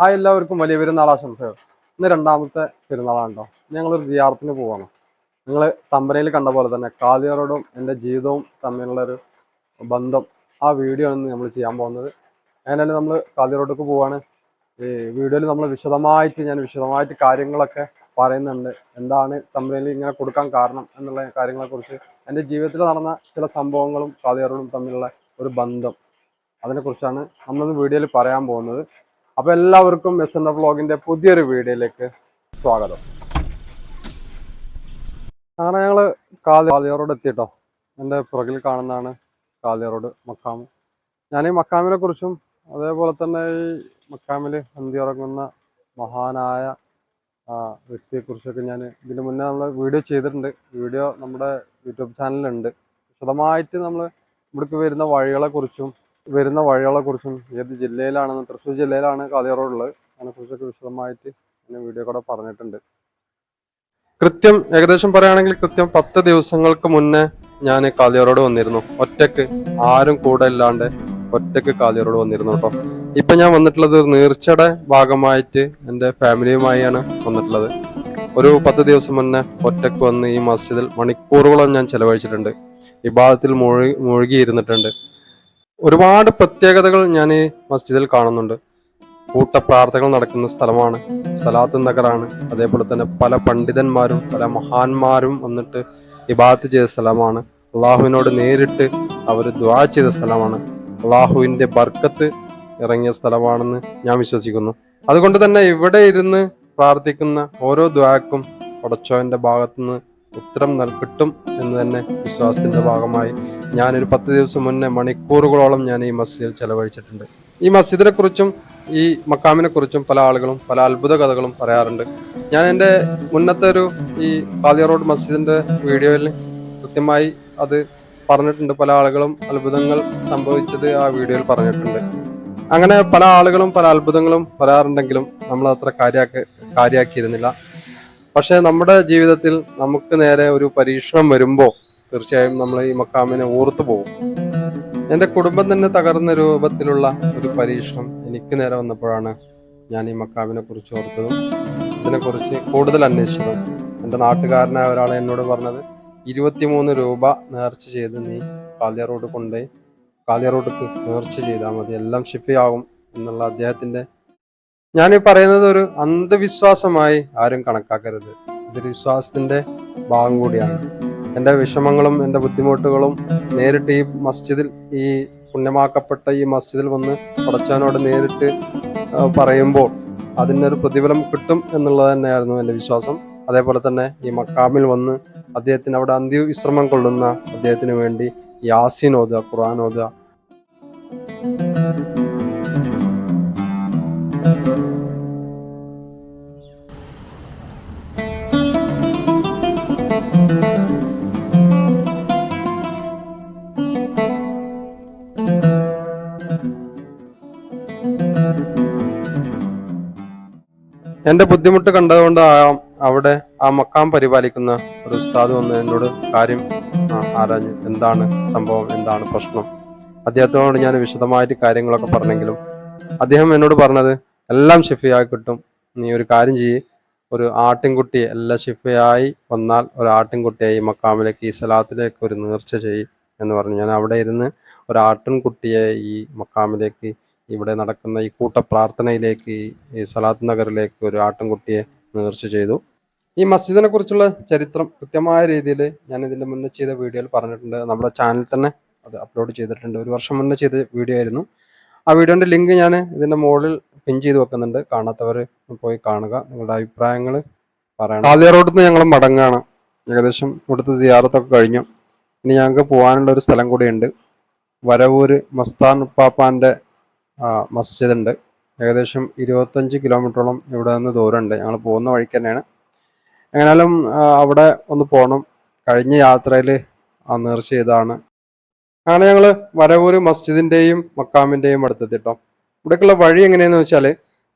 Hi എല്ലാവർക്കും വലിയ പെരുന്നാൾ ആശംസകൾ. ഇന്ന് രണ്ടാമത്തെ പെരുന്നാളാണ് കേട്ടോ ഞങ്ങളൊരു ജിയാർത്തിന് പോവാണ്. നിങ്ങൾ തമ്പനയിൽ കണ്ട പോലെ തന്നെ കാലിയറോടും എന്റെ ജീവിതവും തമ്മിലുള്ളൊരു ബന്ധം ആ വീഡിയോ ആണ് നമ്മൾ ചെയ്യാൻ പോകുന്നത്. അങ്ങനെ നമ്മൾ കാലിയറോട്ടേക്ക് പോവാണ്? ഈ വീഡിയോയിൽ നമ്മൾ വിശദമായിട്ട് ഞാൻ വിശദമായിട്ട് കാര്യങ്ങളൊക്കെ പറയുന്നുണ്ട്. എന്താണ് തമ്പനയിൽ ഇങ്ങനെ കൊടുക്കാൻ കാരണം എന്നുള്ള കാര്യങ്ങളെക്കുറിച്ച് എന്റെ ജീവിതത്തിൽ നടന്ന ചില സംഭവങ്ങളും കാലിയറോടും തമ്മിലുള്ള ഒരു ബന്ധം. അതിനെക്കുറിച്ചാണ് നമ്മളിന്ന് വീഡിയോയിൽ പറയാൻ പോകുന്നത്. അപ്പൊ എല്ലാവർക്കും എസ് എൻ എഫ് വ്ളോഗിന്റെ പുതിയൊരു വീഡിയോയിലേക്ക് സ്വാഗതം. അങ്ങനെ ഞങ്ങൾ കാലി കാലിയ റോഡ് എത്തിട്ടോ എന്റെ പുറകിൽ കാണുന്നതാണ് കാലിയ റോഡ് മക്കാമ് ഞാൻ ഈ മക്കാമിനെ കുറിച്ചും അതേപോലെ തന്നെ ഈ മക്കാമിൽ ഉറങ്ങുന്ന മഹാനായ വ്യക്തിയെ വ്യക്തിയെക്കുറിച്ചൊക്കെ ഞാൻ ഇതിന് മുന്നേ നമ്മൾ വീഡിയോ ചെയ്തിട്ടുണ്ട്. വീഡിയോ നമ്മുടെ യൂട്യൂബ് ചാനലിലുണ്ട്. വിശദമായിട്ട് നമ്മൾ ഇവിടേക്ക് വരുന്ന വഴികളെ കുറിച്ചും വരുന്ന വഴികളെ കുറിച്ചും ഏത് ജില്ലയിലാണെന്ന് തൃശ്ശൂർ ജില്ലയിലാണ് കാലിയ റോഡ് ഉള്ളത് അതിനെക്കുറിച്ചൊക്കെ വിശദമായിട്ട് ഞാൻ വീഡിയോ കൂടെ പറഞ്ഞിട്ടുണ്ട്. കൃത്യം ഏകദേശം പറയുകയാണെങ്കിൽ കൃത്യം പത്ത് ദിവസങ്ങൾക്ക് മുന്നേ ഞാൻ കാലിയ റോഡ് വന്നിരുന്നു. ഒറ്റയ്ക്ക് ആരും കൂടെ ഇല്ലാണ്ട് ഒറ്റയ്ക്ക് കാലിയ റോഡ് വന്നിരുന്നു കേട്ടോ. ഇപ്പൊ ഞാൻ വന്നിട്ടുള്ളത് നീർച്ചയുടെ ഭാഗമായിട്ട് എന്റെ ഫാമിലിയുമായാണ് വന്നിട്ടുള്ളത്. ഒരു പത്ത് ദിവസം മുന്നേ ഒറ്റയ്ക്ക് വന്ന് ഈ മസ്ജിദിൽ മണിക്കൂറുകളോളം ഞാൻ ചെലവഴിച്ചിട്ടുണ്ട്. വിഭാഗത്തിൽ മുഴുകി മുഴുകിയിരുന്നിട്ടുണ്ട് ഒരുപാട് പ്രത്യേകതകൾ ഞാൻ ഈ മസ്ജിദിൽ കാണുന്നുണ്ട്. കൂട്ട പ്രാർത്ഥനകൾ നടക്കുന്ന സ്ഥലമാണ്. സലാത്ത് നഗറാണ്. അതേപോലെ തന്നെ പല പണ്ഡിതന്മാരും പല മഹാന്മാരും വന്നിട്ട് ഇബാത്ത് ചെയ്ത സ്ഥലമാണ്. അള്ളാഹുവിനോട് നേരിട്ട് അവർ ദ്വാ ചെയ്ത സ്ഥലമാണ്. അള്ളാഹുവിന്റെ ബർക്കത്ത് ഇറങ്ങിയ സ്ഥലമാണെന്ന് ഞാൻ വിശ്വസിക്കുന്നു. അതുകൊണ്ട് തന്നെ ഇവിടെ ഇരുന്ന് പ്രാർത്ഥിക്കുന്ന ഓരോ ദ്വാക്കും പടച്ചോന്റെ ഭാഗത്തുനിന്ന് ഉത്തരം നൽ കിട്ടും എന്ന് തന്നെ വിശ്വാസത്തിന്റെ ഭാഗമായി ഞാനൊരു പത്ത് ദിവസം മുന്നേ മണിക്കൂറുകളോളം ഞാൻ ഈ മസ്ജിദിൽ ചെലവഴിച്ചിട്ടുണ്ട്. ഈ മസ്ജിദിനെ കുറിച്ചും ഈ മക്കാമിനെ കുറിച്ചും പല ആളുകളും പല അത്ഭുത കഥകളും പറയാറുണ്ട്. ഞാൻ എന്റെ മുന്നത്തെ ഒരു ഈ കാദിയ റോഡ് മസ്ജിദിന്റെ വീഡിയോയിൽ കൃത്യമായി അത് പറഞ്ഞിട്ടുണ്ട്. പല ആളുകളും അത്ഭുതങ്ങൾ സംഭവിച്ചത് ആ വീഡിയോയിൽ പറഞ്ഞിട്ടുണ്ട്. അങ്ങനെ പല ആളുകളും പല അത്ഭുതങ്ങളും പറയാറുണ്ടെങ്കിലും നമ്മൾ അത്ര കാര്യാക്കി കാര്യാക്കിയിരുന്നില്ല. പക്ഷെ നമ്മുടെ ജീവിതത്തിൽ നമുക്ക് നേരെ ഒരു പരീക്ഷണം വരുമ്പോൾ തീർച്ചയായും നമ്മൾ ഈ മക്കാമിനെ ഓർത്തു പോകും. എന്റെ കുടുംബം തന്നെ തകർന്ന രൂപത്തിലുള്ള ഒരു പരീക്ഷണം എനിക്ക് നേരെ വന്നപ്പോഴാണ് ഞാൻ ഈ മക്കാമിനെ കുറിച്ച് ഓർത്തതും ഇതിനെക്കുറിച്ച് കൂടുതൽ അന്വേഷിച്ചതും. എന്റെ നാട്ടുകാരനായ ഒരാൾ എന്നോട് പറഞ്ഞത് ഇരുപത്തിമൂന്ന് രൂപ നേർച്ച ചെയ്ത് നീ കാലിയ റോഡ് കൊണ്ടുപോയി കാലിയ റോഡ്ക്ക് നേർച്ച ചെയ്താൽ മതി എല്ലാം ഷിഫിയാകും എന്നുള്ള അദ്ദേഹത്തിന്റെ ഞാൻ ഈ പറയുന്നത് ഒരു അന്ധവിശ്വാസമായി ആരും കണക്കാക്കരുത്. ഇതൊരു വിശ്വാസത്തിന്റെ ഭാഗം കൂടിയാണ്. എന്റെ വിഷമങ്ങളും എന്റെ ബുദ്ധിമുട്ടുകളും നേരിട്ട് ഈ മസ്ജിദിൽ ഈ പുണ്യമാക്കപ്പെട്ട ഈ മസ്ജിദിൽ വന്ന് പടച്ചവനോട് നേരിട്ട് പറയുമ്പോൾ അതിനൊരു പ്രതിഫലം കിട്ടും എന്നുള്ളത് തന്നെയായിരുന്നു എന്റെ വിശ്വാസം. അതേപോലെ തന്നെ ഈ മക്കാമിൽ വന്ന് അദ്ദേഹത്തിന് അവിടെ അന്ത്യവിശ്രമം കൊള്ളുന്ന അദ്ദേഹത്തിന് വേണ്ടി യാസീൻ ഓതുക ഖുർആൻ ഓതുക എന്റെ ബുദ്ധിമുട്ട് കണ്ടതുകൊണ്ടാകാം അവിടെ ആ മക്കാം പരിപാലിക്കുന്ന ഒരു ഉസ്താദ് വന്ന് എന്നോട് കാര്യം ആരാഞ്ഞു. എന്താണ് സംഭവം? എന്താണ് പ്രശ്നം? അദ്ദേഹത്തോട് ഞാൻ വിശദമായിട്ട് കാര്യങ്ങളൊക്കെ പറഞ്ഞെങ്കിലും അദ്ദേഹം എന്നോട് പറഞ്ഞത് എല്ലാം ഷിഫയായി കിട്ടും. നീ ഒരു കാര്യം ചെയ്യ്. ഒരു ആട്ടിൻകുട്ടിയെ എല്ലാം ഷിഫയായി വന്നാൽ ഒരു ആട്ടിൻകുട്ടിയെ ഈ മക്കാമിലേക്ക് ഈ സലാത്തിലേക്ക് ഒരു നേർച്ച ചെയ്യും എന്ന് പറഞ്ഞു. ഞാൻ അവിടെ ഇരുന്ന് ഒരു ആട്ടിൻകുട്ടിയെ ഈ മക്കാമിലേക്ക് ഇവിടെ നടക്കുന്ന ഈ കൂട്ട പ്രാർത്ഥനയിലേക്ക് ഈ- സലാത്ത് നഗറിലേക്ക് ഒരു ആട്ടിൻകുട്ടിയെ നേർച്ച ചെയ്തു. ഈ മസ്ജിദിനെ കുറിച്ചുള്ള ചരിത്രം കൃത്യമായ രീതിയിൽ ഞാൻ ഇതിന്റെ മുന്നേ ചെയ്ത വീഡിയോയിൽ പറഞ്ഞിട്ടുണ്ട്. നമ്മുടെ ചാനൽ തന്നെ അത് അപ്ലോഡ് ചെയ്തിട്ടുണ്ട്. ഒരു വർഷം മുന്നേ ചെയ്ത വീഡിയോ ആയിരുന്നു. ആ വീഡിയോന്റെ ലിങ്ക് ഞാൻ ഇതിന്റെ മുകളിൽ പിൻ ചെയ്ത് വെക്കുന്നുണ്ട്. കാണാത്തവർ പോയി കാണുക. നിങ്ങളുടെ അഭിപ്രായങ്ങൾ പറയണം. കാലിയ റോഡിൽ നിന്ന് ഞങ്ങൾ മടങ്ങാണ്. ഏകദേശം ഇവിടുത്തെ സിയാറത്തൊക്കെ കഴിഞ്ഞു. ഇനി ഞങ്ങൾക്ക് പോകാനുള്ള ഒരു സ്ഥലം കൂടിയുണ്ട്. വരവൂര് മസ്താൻ ഉപ്പാപ്പാന്റെ ആ, മസ്ജിദ് ഉണ്ട് ഏകദേശം ഇരുപത്തഞ്ച് കിലോമീറ്ററോളം ഇവിടെ നിന്ന് ദൂരമുണ്ട്. ഞങ്ങൾ പോകുന്ന വഴിക്ക് തന്നെയാണ്. എങ്ങനെയാലും അവിടെ ഒന്ന് പോകണം കഴിഞ്ഞ യാത്രയിൽ ആ നേർച്ച ചെയ്താണ് അങ്ങനെ ഞങ്ങൾ വരവൂര് മസ്ജിദിന്റെയും മക്കാമിന്റെയും അടുത്തെത്തിട്ടോ. ഇവിടേക്കുള്ള വഴി എങ്ങനെയാന്ന് വെച്ചാൽ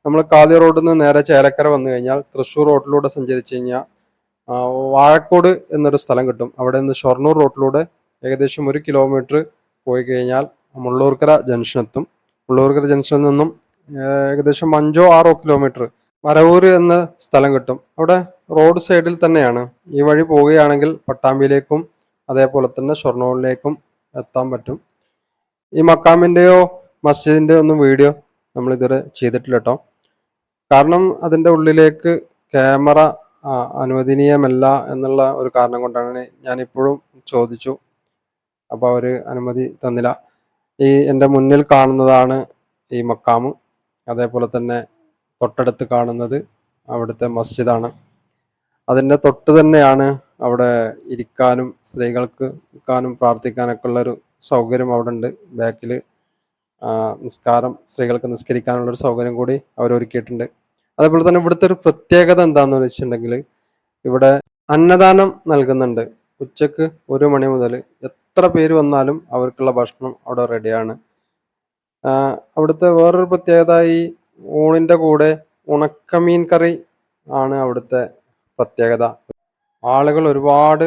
നമ്മൾ കാതി റോഡിൽ നിന്ന് നേരെ ചേലക്കര വന്നു കഴിഞ്ഞാൽ തൃശ്ശൂർ റോഡിലൂടെ സഞ്ചരിച്ചു കഴിഞ്ഞാൽ വാഴക്കോട് എന്നൊരു സ്ഥലം കിട്ടും. അവിടെ നിന്ന് ഷൊർണൂർ റോഡിലൂടെ ഏകദേശം ഒരു കിലോമീറ്റർ പോയി കഴിഞ്ഞാൽ മുള്ളൂർക്കര ജംഗ്ഷൻ എത്തും മുള്ളൂർക്കര ജംഗ്ഷനിൽ നിന്നും ഏകദേശം അഞ്ചോ ആറോ കിലോമീറ്റർ വരവൂർ എന്ന സ്ഥലം കിട്ടും. അവിടെ റോഡ് സൈഡിൽ തന്നെയാണ്. ഈ വഴി പോവുകയാണെങ്കിൽ പട്ടാമ്പിയിലേക്കും അതേപോലെ തന്നെ ഷൊർണൂരിലേക്കും എത്താൻ പറ്റും. ഈ മക്കാമിന്റെയോ മസ്ജിദിന്റെയോ ഒന്നും വീഡിയോ നമ്മൾ ഇതുവരെ ചെയ്തിട്ടില്ല കേട്ടോ കാരണം അതിന്റെ ഉള്ളിലേക്ക് ക്യാമറ അനുവദനീയമല്ല എന്നുള്ള ഒരു കാരണം കൊണ്ടാണ് ഞാനിപ്പോഴും ചോദിച്ചു. അപ്പോൾ അവർ അനുമതി തന്നില്ല. ഈ എന്റെ മുന്നിൽ കാണുന്നതാണ് ഈ മക്കാമ്. അതേപോലെ തന്നെ തൊട്ടടുത്ത് കാണുന്നത് അവിടുത്തെ മസ്ജിദാണ്. അതിന്റെ തൊട്ട് തന്നെയാണ് അവിടെ ഇരിക്കാനും സ്ത്രീകൾക്ക് നിൽക്കാനും പ്രാർത്ഥിക്കാനൊക്കെ ഉള്ളൊരു സൗകര്യം അവിടെ ഉണ്ട് ബാക്കിൽ നിസ്കാരം സ്ത്രീകൾക്ക് നിസ്കരിക്കാനുള്ളൊരു സൗകര്യം കൂടി അവർ ഒരുക്കിയിട്ടുണ്ട് അതേപോലെ തന്നെ ഇവിടുത്തെ ഒരു പ്രത്യേകത എന്താണെന്ന് വെച്ചിട്ടുണ്ടെങ്കിൽ ഇവിടെ അന്നദാനം നൽകുന്നുണ്ട്. ഉച്ചയ്ക്ക് ഒരു മണി മുതൽ എത്ര പേര് വന്നാലും അവർക്കുള്ള ഭക്ഷണം അവിടെ റെഡിയാണ് അവിടുത്തെ വേറൊരു പ്രത്യേകത ഈ ഊണിന്റെ കൂടെ ഉണക്കമീൻ കറി ആണ് അവിടുത്തെ പ്രത്യേകത. ആളുകൾ ഒരുപാട്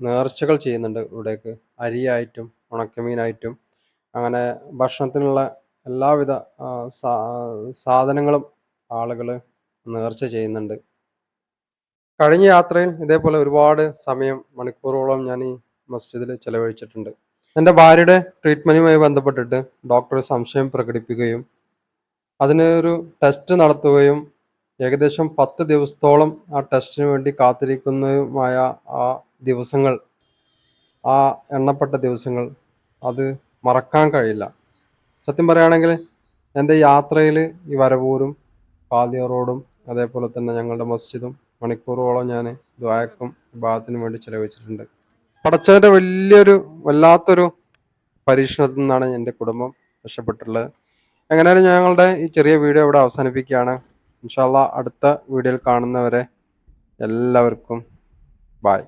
നേർച്ചകൾ ചെയ്യുന്നുണ്ട് ഇവിടേക്ക്. അരിയായിട്ടും ഉണക്കമീനായിട്ടും. അങ്ങനെ ഭക്ഷണത്തിനുള്ള എല്ലാവിധ സാധനങ്ങളും ആളുകൾ നേർച്ച ചെയ്യുന്നുണ്ട്. കഴിഞ്ഞ യാത്രയിൽ ഇതേപോലെ ഒരുപാട് സമയം മണിക്കൂറോളം ഞാൻ ഈ മസ്ജിദിൽ ചെലവഴിച്ചിട്ടുണ്ട്. എന്റെ ഭാര്യയുടെ ട്രീറ്റ്മെന്റുമായി ബന്ധപ്പെട്ടിട്ട് ഡോക്ടർ സംശയം പ്രകടിപ്പിക്കുകയും അതിനൊരു ടെസ്റ്റ് നടത്തുകയും ഏകദേശം പത്ത് ദിവസത്തോളം ആ ടെസ്റ്റിന് വേണ്ടി കാത്തിരിക്കുന്നതുമായ ആ ദിവസങ്ങൾ ആ എണ്ണപ്പെട്ട ദിവസങ്ങൾ അത് മറക്കാൻ കഴിയില്ല. സത്യം പറയുകയാണെങ്കിൽ എന്റെ യാത്രയിൽ ഈ വരവൂരും പാതിയ റോഡും അതേപോലെ തന്നെ ഞങ്ങളുടെ മസ്ജിദും മണിക്കൂറോളം ഞാൻ ദ്വായക്കും വിഭാഗത്തിനും വേണ്ടി ചെലവഴിച്ചിട്ടുണ്ട്. പടച്ചവന്റെ വലിയൊരു വല്ലാത്തൊരു പരീക്ഷണത്തിൽ നിന്നാണ് എന്റെ കുടുംബം രക്ഷപ്പെട്ടിട്ടുള്ളത്. എങ്ങനെയാലും ഞങ്ങളുടെ ഈ ചെറിയ വീഡിയോ ഇവിടെ അവസാനിപ്പിക്കുകയാണ്. ഇൻഷാല്ല അടുത്ത വീഡിയോയിൽ കാണുന്നവരെ എല്ലാവർക്കും ബായ്